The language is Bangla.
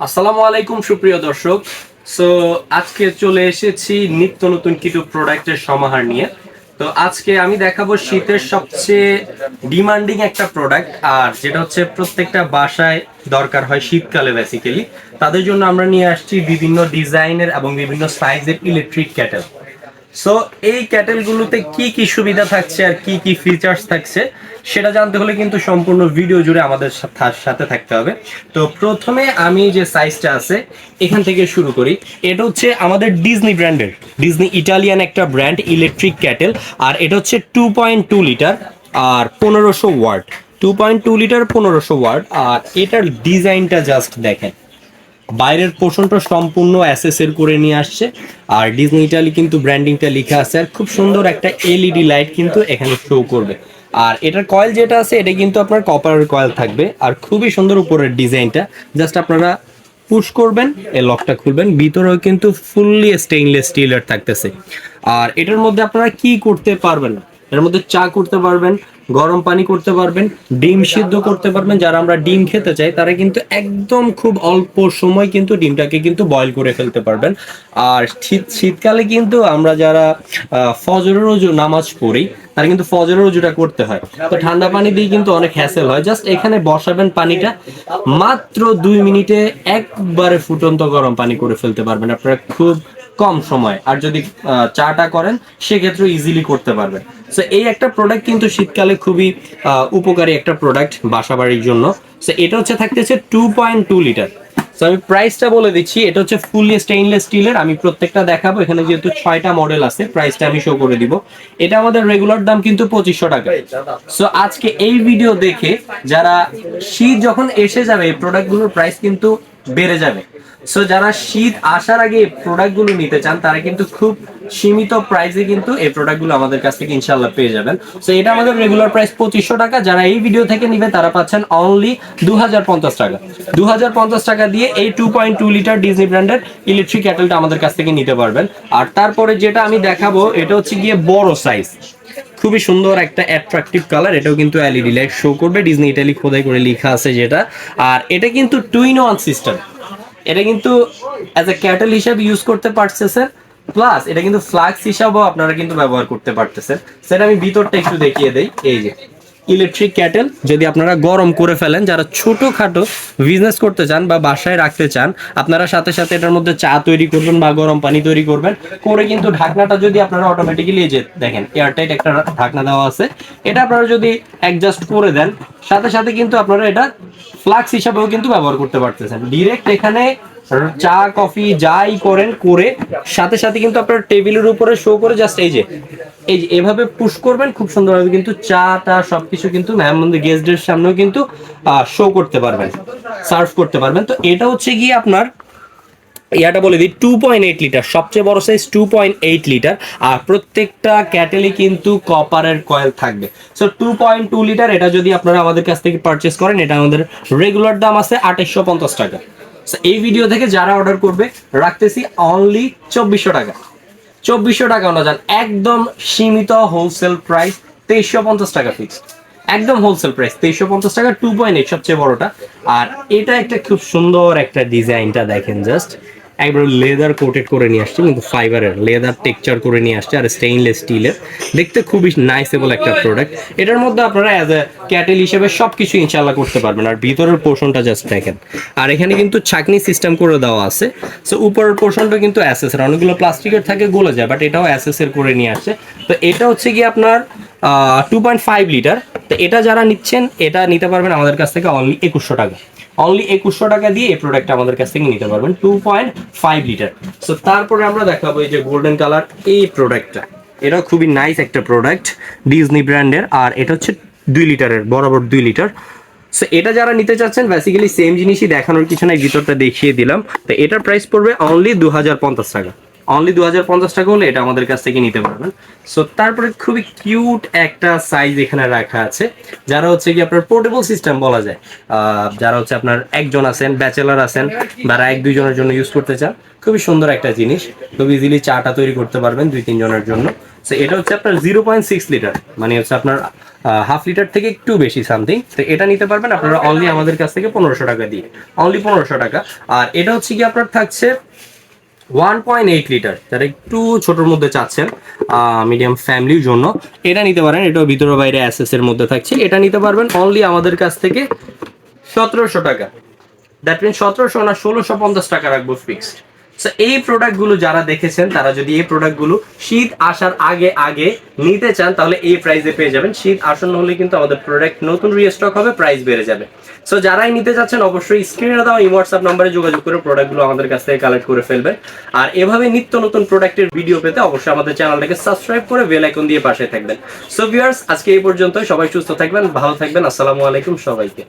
আসসালামু আলাইকুম, সুপ্রিয় দর্শক। সো আজকে চলে এসেছি নিত্য নতুন কিছু প্রোডাক্টের সমাহার নিয়ে। তো আজকে আমি দেখাবো শীতের সবচেয়ে ডিমান্ডিং একটা প্রোডাক্ট আর যেটা হচ্ছে প্রত্যেকটা বাসায় দরকার হয় শীতকালে বেসিক্যালি তাদের জন্য আমরা নিয়ে আসছি বিভিন্ন ডিজাইনের এবং বিভিন্ন সাইজের ইলেকট্রিক ক্যাটেল সো এই ক্যাটেলগুলোতে কি কি সুবিধা থাকছে আর কি কি ফিচার্স থাকছে, সেটা জানতে হলে কিন্তু সম্পূর্ণ ভিডিও জুড়ে আমাদের সাথে থাকতে হবে। তো প্রথমে আমি যে সাইজটা আছে, এখান থেকে শুরু করি। এটা হচ্ছে আমাদের ডিজনি ব্র্যান্ডের ডিজনি ইটালিয়ান একটা ব্র্যান্ড ইলেকট্রিক ক্যাটেল আর এটা হচ্ছে টু পয়েন্ট টু লিটার আর পনেরোশো watt two point two litre পনেরোশো ওয়ার্ড আর এটার ডিজাইনটা জাস্ট দেখেন। বাইরের পোর্শনটা সম্পূর্ণ অ্যাসেসের করে নিয়ে আসছে। আর ডিজনি ইটালি কিন্তু ব্র্যান্ডিংটা লেখা আছে। আর খুব সুন্দর একটা এলইডি লাইট কিন্তু এখানে শো করবে। আর এটার কয়েল যেটা আছে, এটা কিন্তু আপনার কপারের কয়েল থাকবে। আর খুবই সুন্দর উপরের ডিজাইনটা। জাস্ট আপনারা পুশ করবেন, এই লকটা খুলবেন। ভিতরেও কিন্তু ফুললি স্টেইনলেস স্টিলের থাকতেছে। আর এটার মধ্যে আপনারা কি করতে পারবেন এর মধ্যে চা করতে পারবেন গরম পানি করতে পারবেন, ডিম সিদ্ধ করতে পারবেন। যারা আমরা ডিম খেতে চাই, তারা কিন্তু একদম খুব অল্প সময় কিন্তু ডিমটাকে কিন্তু বয়ল করে ফেলতে পারবেন। আর শীত, শীতকালে কিন্তু আমরা যারা ফজরের রোজু নামাজ পড়ি, তারা কিন্তু ফজরের রোজুটা করতে হয়। তো ঠান্ডা পানি দিয়ে কিন্তু অনেক হ্যাসেল হয়। জাস্ট এখানে বসাবেন পানিটা, মাত্র দুই মিনিটে একবারে ফুটন্ত গরম পানি করে ফেলতে পারবেন। আপনারা খুব কম সময়, আর যদি চাটা করেন সেক্ষেত্রে ইজিলি করতে পারবেন। সো এই একটা প্রোডাক্ট কিন্তু শীতকালে খুবই উপকারী একটা প্রোডাক্ট বাসা বাড়ির জন্য। সো এটা হচ্ছে থাকতেছে two point two litre so আমি প্রাইসটা বলে দিচ্ছি, এটা হচ্ছে ফুললি স্টেইনলেস স্টিলের আমি প্রত্যেকটা দেখাবো, এখানে যেহেতু ছয়টা মডেল আছে প্রাইসটা আমি শো করে দিব। এটা আমাদের রেগুলার দাম কিন্তু পঁচিশশো টাকা। সো আজকে এই ভিডিও দেখে যারা শীত যখন এসে যাবে, এই প্রোডাক্টগুলোর প্রাইস কিন্তু বেড়ে যাবে। সো যারা শীত আসার আগে এই প্রোডাক্টগুলো নিতে চান, তারা কিন্তু খুব সীমিত প্রাইসে কিন্তু এই প্রোডাক্টগুলো আমাদের কাছ থেকে ইনশাল্লাহ পেয়ে যাবেন। সো এটা আমাদের রেগুলার প্রাইস পঁচিশশো টাকা। যারা এই ভিডিও থেকে নিবে, তারা পাচ্ছেন অনলি দু হাজার পঞ্চাশ টাকা। দু হাজার পঞ্চাশ টাকা দিয়ে এই two point two litre Disney ব্র্যান্ডের ইলেকট্রিক ক্যাটেলটা আমাদের কাছ থেকে নিতে পারবেন। আর তারপরে যেটা আমি দেখাবো, এটা হচ্ছে গিয়ে বড় সাইজ খুবই সুন্দর একটা অ্যাট্রাকটিভ কালার এটাও কিন্তু এলইডি লাইট শো করবে। ডিজনি ইটালি খোদাই করে লেখা আছে যেটা। আর এটা কিন্তু টুইন ওয়ান সিস্টেম এটা কিন্তু অ্যাজ এ ক্যাটেল হিসাবে ইউজ করতে পারছে স্যার প্লাস এটা কিন্তু ফ্লাক্স হিসাবেও আপনারা কিন্তু ব্যবহার করতে পারতেছেন। স্যার আমি ভিতরটা একটু দেখিয়ে দেই। এই যে। ইলেকট্রিক ক্যাটেল যদি আপনারা গরম করে ফেলেন, যারা ছোটখাটো বিজনেস করতে চান বা বাসায় রাখতে চান, আপনারা সাথে সাথে এটার মধ্যে চা তৈরি করবেন বা গরম পানি তৈরি করবেন। করে কিন্তু ঢাকনাটা যদি আপনারা অটোমেটিক্যালি যে দেখেন এয়ারটাইট একটা ঢাকনা দেওয়া আছে, এটা আপনারা যদি অ্যাডজাস্ট করে দেন, সাথে সাথে কিন্তু আপনারা এটা ফ্লাক্স হিসাবেও কিন্তু ব্যবহার করতে পারতেছেন। ডিরেক্ট এখানে চা, কফি যাই করেন, করে সাথে সাথে কিন্তু আপনার টেবিলের উপরে শো করে জাস্ট এই যে এই যে এভাবে পুশ করবেন, খুব সুন্দরভাবে কিন্তু চা টা সবকিছু কিন্তু মেহমান গেস্টদের সামনেও কিন্তু শো করতে পারবেন সার্ভ করতে পারবেন। তো এটা হচ্ছে গিয়ে আপনার, ইয়াটা বলে দিই টু পয়েন্ট এইট লিটার সবচেয়ে বড় size two point eight litre আর প্রত্যেকটা ক্যাটেলে কিন্তু কপারের কয়েল থাকবে। So two point two litre এটা যদি আপনারা আমাদের কাছ থেকে পারচেস করেন, এটা আমাদের রেগুলার দাম আছে আঠাশশো পঞ্চাশ টাকা। এই ভিডিও থেকে যারা অর্ডার করবে, রাখতেছি অনলি চব্বিশশো টাকা। চব্বিশশো টাকা না যান একদম সীমিত হোলসেল প্রাইস তেইশশো পঞ্চাশ টাকা ফিক্স একদম হোলসেল প্রাইস তেইশশো পঞ্চাশ টাকা টু পয়েন্ট এইট সবচেয়ে বড়টা। আর এটা একটা খুব সুন্দর একটা ডিজাইনটা দেখেন জাস্ট একবার লেদার কোটেড করে নিয়ে আসছে, কিন্তু ফাইবারের লেদার টেক্সচার করে নিয়ে আসছে, আর স্টেইনলেস স্টিলের দেখতে খুবই নাইসেবল একটা প্রোডাক্ট এটার মধ্যে আপনারা অ্যাজ এ ক্যাটেল হিসেবে সব কিছু ইনশাল্লাহ করতে পারবেন। আর ভিতরের পোর্শনটা জাস্ট দেখেন। আর এখানে কিন্তু ছাকনি সিস্টেম করে দেওয়া আছে। সো উপরের পোর্শনটা কিন্তু অ্যাসেসের অনেকগুলো প্লাস্টিকের থাকে, গলে যায় বাট এটাও অ্যাসেসের করে নিয়ে আসছে তো এটা হচ্ছে কি আপনার টু পয়েন্ট ফাইভ লিটার তো এটা যারা নিচ্ছেন, এটা নিতে পারবেন আমাদের কাছ থেকে অনলি একুশশো টাকা। অনলি একুশশো টাকা দিয়ে এই প্রোডাক্ট আমাদের কাছ থেকে নিতে পারবেন two point five litre so তারপরে আমরা দেখাবো এই যে গোল্ডেন কালার এই প্রোডাক্টটা এটা খুবই নাইস একটা প্রোডাক্ট ডিজনি ব্র্যান্ডের আর এটা হচ্ছে দুই লিটারের বরাবর দুই লিটার সো এটা যারা নিতে চাচ্ছেন বেসিক্যালি সেম জিনিসই দেখানোর কিছু নাই, ভিতরটা দেখিয়ে দিলাম। তো, এটার প্রাইস পড়বে অনলি দু হাজার পঞ্চাশ টাকা। অনলি দু হাজার পঞ্চাশ টাকা হলে এটা আমাদের কাছ থেকে নিতে পারবেন। সো তারপরে খুবই কিউট একটা সাইজ এখানে রাখা আছে। যারা হচ্ছে কি আপনার পোর্টেবল সিস্টেম বলা যায় যারা হচ্ছে আপনার একজন আছেন ব্যাচেলার আছেন, যারা এক দুইজনের জন্য ইউজ করতে চান, খুবই সুন্দর একটা জিনিস। খুব ইজিলি চাটা তৈরি করতে পারবেন দুই তিনজনের জন্য। তো এটা হচ্ছে আপনার জিরো পয়েন্ট সিক্স লিটার মানে হচ্ছে আপনার হাফ লিটার থেকে একটু বেশি সামথিং তো এটা নিতে পারবেন আপনারা অনলি আমাদের কাছ থেকে পনেরোশো টাকা দিয়ে। অনলি পনেরোশো টাকা। আর এটা হচ্ছে কি আপনার থাকছে ওয়ান পয়েন্ট এইট লিটার যারা একটু ছোটোর মধ্যে চাচ্ছেন মিডিয়াম ফ্যামিলির জন্য, এটা নিতে পারেন, এটাও ভিতরে বাইরে অ্যাসেস এর মধ্যে থাকছে, এটা নিতে পারবেন অনলি আমাদের কাছ থেকে সতেরোশো টাকা। দ্যাট মিন সতেরোশো না ষোলোশো পঞ্চাশ টাকা রাখব ফিক্সড এই প্রোডাক্টগুলো যারা দেখেছেন, তারা যদি এই প্রোডাক্টগুলো শীত আসার আগে আগে নিতে চান, তাহলে এই প্রাইসে পেয়ে যাবেন। শীত আসন্ন হলে কিন্তু আমাদের প্রোডাক্ট নতুন রিস্টক হবে প্রাইস বেড়ে যাবে। সো যারাই নিতে চাচ্ছেন, অবশ্যই স্ক্রিনে দেওয়া এই হোয়াটসঅ্যাপ নাম্বারে যোগাযোগ করে প্রোডাক্টগুলো আমাদের কাছ থেকে কালেক্ট করে ফেলবেন। আর এভাবে নিত্য নতুন প্রোডাক্টের ভিডিও পেতে অবশ্যই আমাদের চ্যানেলটাকে সাবস্ক্রাইব করে বেল আইকন দিয়ে পাশে থাকবেন। সো ভিউয়ার্স আজকে এই পর্যন্ত সবাই সুস্থ থাকবেন, ভালো থাকবেন। আসসালামু আলাইকুম সবাইকে।